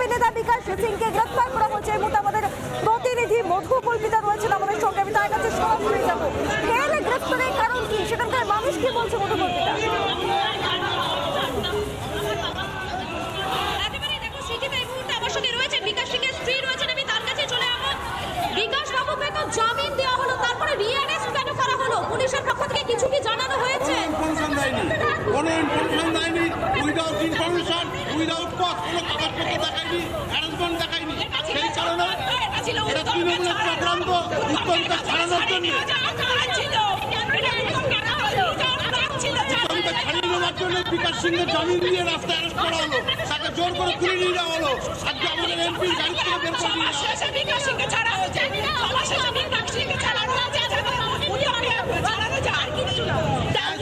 অভিনেতা বিকাশ সিংকে গ্রেফতার করা হয়েছে। এই মুহূর্তে আমাদের প্রতিনিধি মধু কল্পিতা রয়েছেন আমাদের সঙ্গে। আমি তার কাছে সরাসরি যাব কেন গ্রেফতারের কারণ কি সেখানকার মানুষ কি বলছে মধু কল্পিতা একেবারে দেখো সিটিতে এই মুহূর্তে আমার সঙ্গে রয়েছে বিকাশ সিংয়ের স্ত্রী রয়েছেন আমি তার কাছে চলে যাব বিকাশ বাবুকে তো জামিন দেওয়া হলো তারপরে রিঅ্যারেস্ট কেন করা হলো পুলিশের পক্ষ থেকে কিছু কি জানানো হয়েছে ইনফরমেশন দেয়নি কোনো ইনফরমেশন দেয়নি উইদাউট ইনফরমেশন উইদাউট কজ কোনো কাগজপত্র দেখায়নি অ্যারেঞ্জমেন্ট দেখায়নি সেই কারণে এটা তৃণমূলের চক্রান্ত উত্তমকে ছাড়ানোর জন্য ছাড়িয়ে নেওয়ার জন্য বিকাশ সিংহের জামিন দিয়ে রাস্তায় অ্যারেস্ট করা হলো তাকে জোর করে তুলে নিয়ে যাওয়া হলো আজকে আমাদের এমপির গাড়ি থেকে বের করে দিয়ে যাওয়া হলো।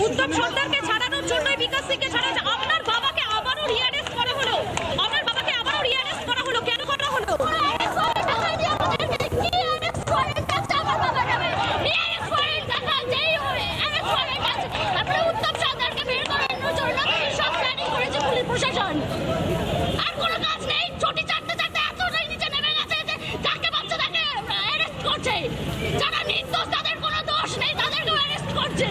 উত্তম সর্দারকে ছাড়ানোর জন্যই বিকাশ সিংকে ছাড়া হয়েছে। আপনার বাবাকে আবারও রিঅ্যারেস্ট করা হলো আপনার বাবাকে আবারও রিঅ্যারেস্ট করা হলো কেন করা হলো প্রশাসন আর কোনো কাজ নেই ছুটি চারটে চারটে এতটাই নিচে নেমে গেছে যে যাকে পাচ্ছে তাকে অ্যারেস্ট করছে যারা নির্দোষ তাদের কোনো দোষ নেই তাদেরকেও অ্যারেস্ট করছে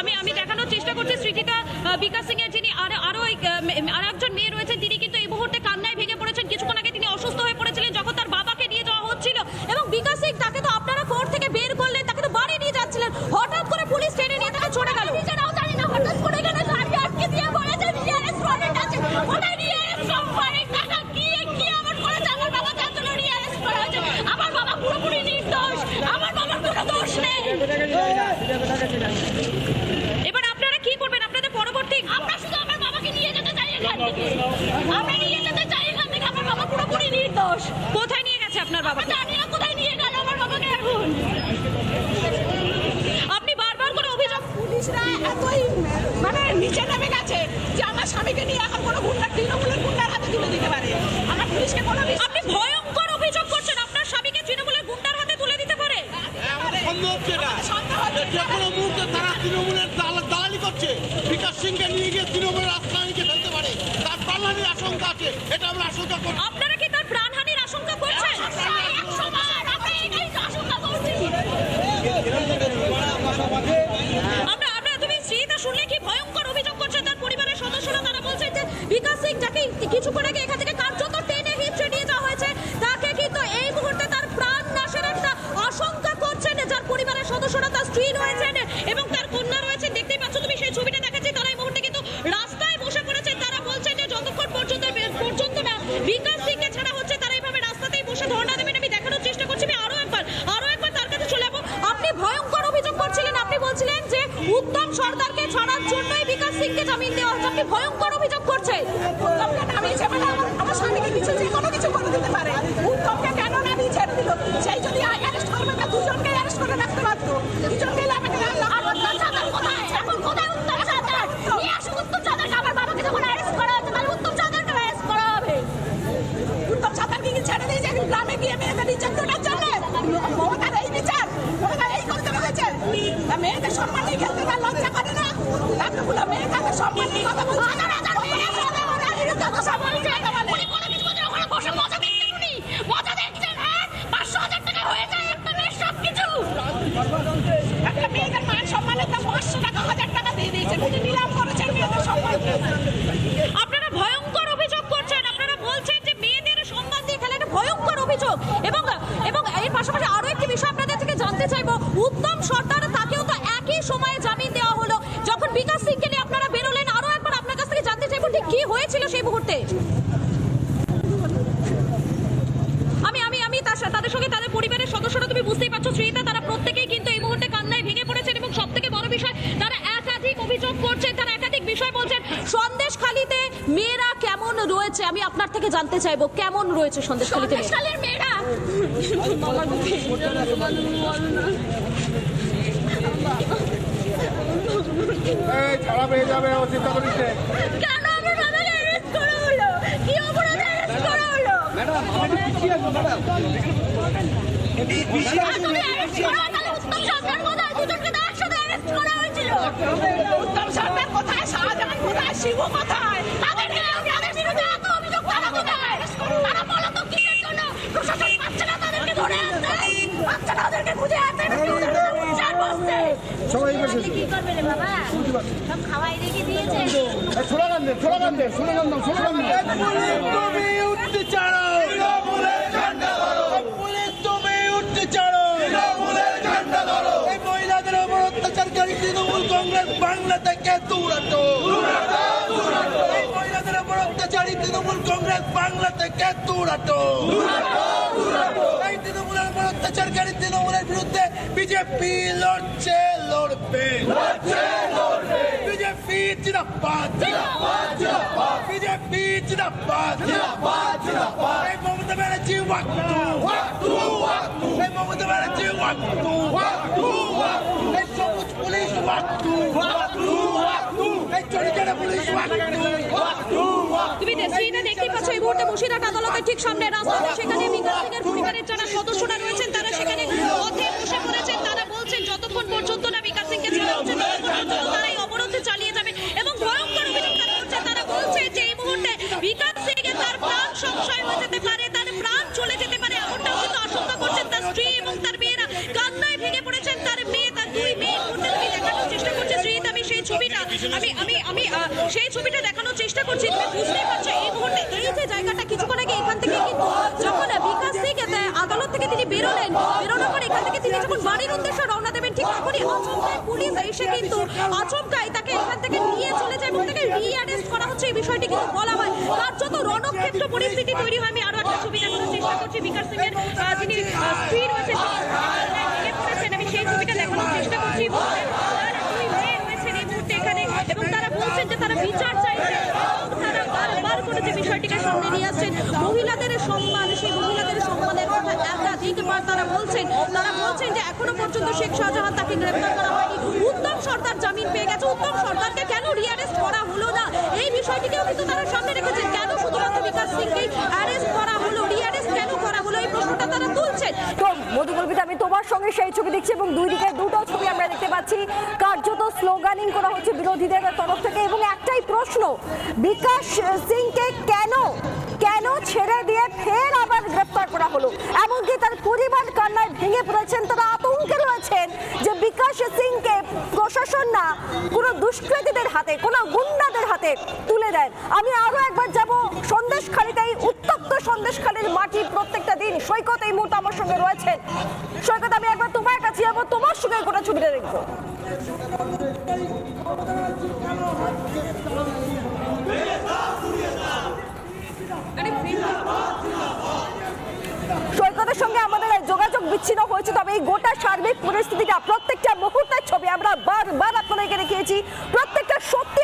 আমি আমি দেখানোর চেষ্টা করছি স্মৃতিকা আহ, বিকাশ সিং এর যিনি আর আরও এক, আহ, আর একজন মেয়ে রয়েছেন তিনি কিন্তু এই মুহূর্তে কান্নায় ভেঙে পড়েছেন। কিছুক্ষণ আগে তিনি অসুস্থ হয়ে পড়েছিলেন যখন তার বাবাকে নিয়ে যাওয়া হচ্ছিল। এবং বিকাশ সিং তাকে তো আপনারা কোর্ট থেকে বের করলেন তাকে তো বাড়ি নিয়ে যাচ্ছিলেন। হঠাৎ করে পুলিশ টেনে নিয়ে তাকে চলে গেল। জানি না দিয়ে আমার বাবা আমার বাবা পুরোপুরি নির্দোষ আমার বাবার কোনো দোষ নেই এবার আপনারা কি করবেন আপনাদের পরবর্তী আমরা শুধু আমার বাবাকে নিয়ে যেতে চাই এখান থেকে আমরা নিয়ে যেতে চাই এখান থেকে আমার বাবা পুরোপুরি নির্দোষ। কোথায় নিয়ে গেছে আপনার বাবাকে? জানি না কোথায় নিয়ে গেল আমার বাবাকে এখন। আপনি বারবার করে অভিযোগ পুলিশরা এতই মানে নিচে নেমে গেছে যে আমার স্বামীকে নিয়ে এখন কোনো গুন্ডার তৃণমূলের গুন্ডার হাতে তুলে দিতে পারে। আমার পুলিশকে কোনো আপনি ভয়ঙ্কর অভিযোগ করছেন আপনার স্বামীকে তৃণমূলের গুন্ডার হাতে তুলে দিতে পারে। হ্যাঁ, সন্দেহ হচ্ছে যে কোনো মুহূর্তে তারা তৃণমূলের দাল- দালালি করছে। বিকাশ সিংকে নিয়ে গিয়ে তৃণমূলের তার প্রাণহানির আশঙ্কা আছে, এটা আমরা আশঙ্কা করছি আপনারা কি তার প্রাণহানির আশঙ্কা করছেন? আমরা আমরা তুমি শ্রীতা শুনলে কি ভয়ঙ্কর অভিযোগ করছে তার পরিবারের সদস্যরা? তারা বলছেন যে বিকাশ সিং যাকে কিছুক্ষণ আগে এখান থেকে কার্যত টেনে হিচড়ে নিয়ে যাওয়া হয়েছে। তাকে কিন্তু এই মুহূর্তে তার প্রাণ নাশের একটা আশঙ্কা করছেন যার পরিবারের সদস্যরা, তার স্ত্রী রয়েছেন এবং তার কন্যা রয়েছেন দেখতেই পাচ্ছ তুমি সেই ছবিটা দেখাচ্ছি তারা এই মুহূর্তে কিন্তু রাস্তায় বসে পড়েছেন তারা বলছেন যে যতক্ষণ পর্যন্ত পর্যন্ত না বিকাশ সিংকে ছাড়া হচ্ছে তারা এইভাবে রাস্তাতেই বসে ধর্ণা দেবেন আমি দেখানোর চেষ্টা করছি আমি আরও একবার আরও একবার তার কাছে চলে যাব আপনি ভয়ঙ্কর অভিযোগ করছিলেন আপনি বলছিলেন যে উত্তম সর্দারকে ছাড়ার জন্যই বিকাশ সিংকে জামিন দেওয়া হচ্ছে আপনি ভয়ঙ্কর অভিযোগ করছে উত্তমকে নামিয়েছে মানে আমার- আমার স্বামীকে কিছু যে কোনো কিছু করে দিতে পারে। উত্তমকে কেন নামিয়ে ছেড়ে দিল সেই যদি অ্যারেস্ট করবে না দুজনকে অ্যারেস্ট করে রাখতে পারতো দুজনকে আমাকে আর উত্তম চাঁদার কোথায় এখন কোথায় উত্তম চাঁদার নিয়ে আসুন উত্তম চাঁদারকে আমার বাবাকে যখন অ্যারেস্ট করা হচ্ছে তাহলে উত্তম চাঁদারকে অ্যারেস্ট করা হবে উত্তম সাঁতারকে কি ছেড়ে দিয়েছে গ্রামে গিয়ে মেয়েদের নির্যাতনের জন্য মমতার এই বিচার মমতার এই করতে বলেছে তা মেয়েদের সম্মান নিয়ে খেলতে তার লজ্জা করে না এতগুলো মেয়ে তাদের সম্মান নিয়ে কথা বলছে হাজার হাজার মেয়ে সাদা ওনার বিরুদ্ধে কথা বলছে উনি কোনো কিছু করছেন ওখানে বসে মজা দেখছেন উনি মজা দেখছেন হ্যাঁ পাঁচশো হাজার টাকা হয়ে যায় একটা মেয়ের সব কিছু একটা মেয়েদের মান সম্মানের দাম পাঁচশো টাকা হাজার টাকা দিয়ে দিয়েছে উনি নিলাম করেছেন মেয়েদের সম্মান আপনারা ভয়ঙ্কর অভিযোগ করছেন আপনারা বলছেন যে মেয়েদের সম্মান দিয়ে খেলা একটা ভয়ঙ্কর অভিযোগ এবং এবং এর পাশাপাশি আরও একটি বিষয় আপনাদের থেকে জানতে চাইব উত্তম সর্দার তাকেও তো একই সময়ে জামিন দেওয়া হলো যখন বিকাশ সিংকে নিয়ে আপনারা বেরোলেন আরও একবার আপনার কাছ থেকে জানতে চাইব ঠিক কি হয়েছিল সেই মুহূর্তে। আমি আমি আমি তার সাথে তাদের সঙ্গে তাদের পরিবারের সদস্যরা তুমি বুঝতেই পারছ শ্রীতা তারা প্রত্যেকেই কিন্তু এই মুহূর্তে কান্নায় ভেঙে পড়েছেন এবং সব থেকে বড় বিষয় তারা একাধিক অভিযোগ করছেন তারা একাধিক বিষয় বলছেন। সন্দেশ খালিতে মেয়েরা কেমন রয়েছে? আমি আপনার থেকে জানতে চাইব কেমন রয়েছে সন্দেশ খালিতে মেয়েরা? ছাড়া পেয়ে যাবে চিন্তা করিস উত্তম সরকার কোথায় শাহজাহান কোথায় শিবু কোথায় সবাই বসে কি করবে রে বাবা সব খাওয়াই রেখে দিয়েছে ছোড়া গান দে ছোড়া গান দে ছোড়া গান দাও ছোড়া গান দাও দূরাটো এই মহিলাদের ওপর অত্যাচারী তৃণমূল কংগ্রেস বাংলা থেকে দূরাটো এই তৃণমূলের ওপর অত্যাচারকারী তৃণমূলের বিরুদ্ধে বিজেপি লড়ছে, লড়বে। বিজেপি জিন্দাবাদ। বিজেপি জিন্দাবাদ। এই মমতা ব্যানার্জি ওয়াক্তু এই মমতা ব্যানার্জি ওয়াক্তু সবুজ পুলিশ ওয়াক্তু ওয়াক্তু তুমি অবরোধে চালিয়ে যাবে এবং বলছে যে তার প্রাণ সংশয় হয়ে যেতে পারে, তার প্রাণ চলে যেতে পারে, এমনটাও কিন্তু আশঙ্কা করছেন তার স্ত্রী এবং তার মেয়েরা কান্নায় ভেঙে পড়েছেন তার মেয়ে তার দুই মেয়ে এই মুহূর্তে তুমি দেখানোর চেষ্টা করছে শ্রী আমি সেই ছবিটা আমি আমি আমি সেই ছবিটা দেখানোর চেষ্টা করছি তুমি বুঝতেই পারছ এই মুহূর্তে এই যে জায়গাটা কিছুক্ষণ আগে এখান থেকে কিন্তু যখন বিকাশ সিং আদালত থেকে তিনি বেরোলেন বেরোনোর পর এখান থেকে তিনি যখন বাড়ির উদ্দেশ্যে রওনা দেবেন ঠিক তখনই আচমকায় পুলিশ এসে কিন্তু আচমকায় তাকে এখান থেকে নিয়ে চলে যায় এবং তাকে রিঅ্যারেস্ট করা হচ্ছে। এই বিষয়টি কিন্তু বলা হয়। কার্যত রণক্ষেত্র পরিস্থিতি তৈরি হয় আমি আরও একটা ছবি দেখানোর চেষ্টা করছি। বিকাশ সিং এর আহ, স্ত্রী রয়েছেন তিনি ভেঙে পড়েছেন আমি সেই ছবিটা দেখানোর চেষ্টা করছি এই মুহূর্তে। তার দুই মেয়ে রয়েছেন এই মুহূর্তে এখানে এবং তারা বলছেন যে তারা বিচার চাইছেন এবং তারা বারবার করে যে বিষয়টিকে সামনে নিয়ে আসছেন মহিলাদের সম্মান সেই মহিলাদের সম্মানের কথা একাধিকবার তারা বলছেন, তারা বলছেন যে এখনও পর্যন্ত শেখ শাহজাহান তাকে গ্রেফতার করা হয়নি। উত্তম সর্দার জামিন পেয়ে গেছে। উত্তম সর্দারকে কেন রিয়ারেস্ট করা হলো না? এই বিষয়টিকেও কিন্তু তারা সামনে রেখেছেন। কেন শুধুমাত্র বিকাশ সিংকে অ্যারেস্ট করা হলো? রিয়ারেস্ট কেন করা হলো? এই প্রশ্নটা তারা তুলছেন। তো মধুকল্পিতা আমি তোমার সঙ্গে সেই ছবি দেখছি এবং দুই দিকে দুটো আমরা দেখতে পাচ্ছি, কার্যত স্লোগানিং করা হচ্ছে বিরোধীদের তরফ থেকে এবং একটাই প্রশ্ন, বিকাশ সিংকে কেন কেন ছেড়ে দিয়ে ফের আবার গ্রেপ্তার করা হলো? এমনকি তার পরিবার কান্নায় ভেঙে পড়েছেন, তারা আতঙ্কে রয়েছেন যে বিকাশ সিংকে প্রশাসন না, কোনো দুষ্কৃতীদের হাতে, কোনো গুন্ডাদের হাতে তুলে দেন আমি আরও একবার যাব সন্দেশখালিতে এই উত্তপ্ত সন্দেশখালির মাটি প্রত্যেকটা দিন সৈকত এই মুহূর্তে আমার সঙ্গে রয়েছেন। সৈকত, আমি একবার তোমার সঙ্গে গোটা ছবিটা দেখব। সৈকতের সঙ্গে আমাদের যোগাযোগ বিচ্ছিন্ন হয়েছে, তবে এই গোটা সার্বিক পরিস্থিতিটা প্রত্যেকটা মুহূর্তের ছবি আমরা বারবার আপনাদেরকে দেখিয়েছি। প্রত্যেকটা সত্যি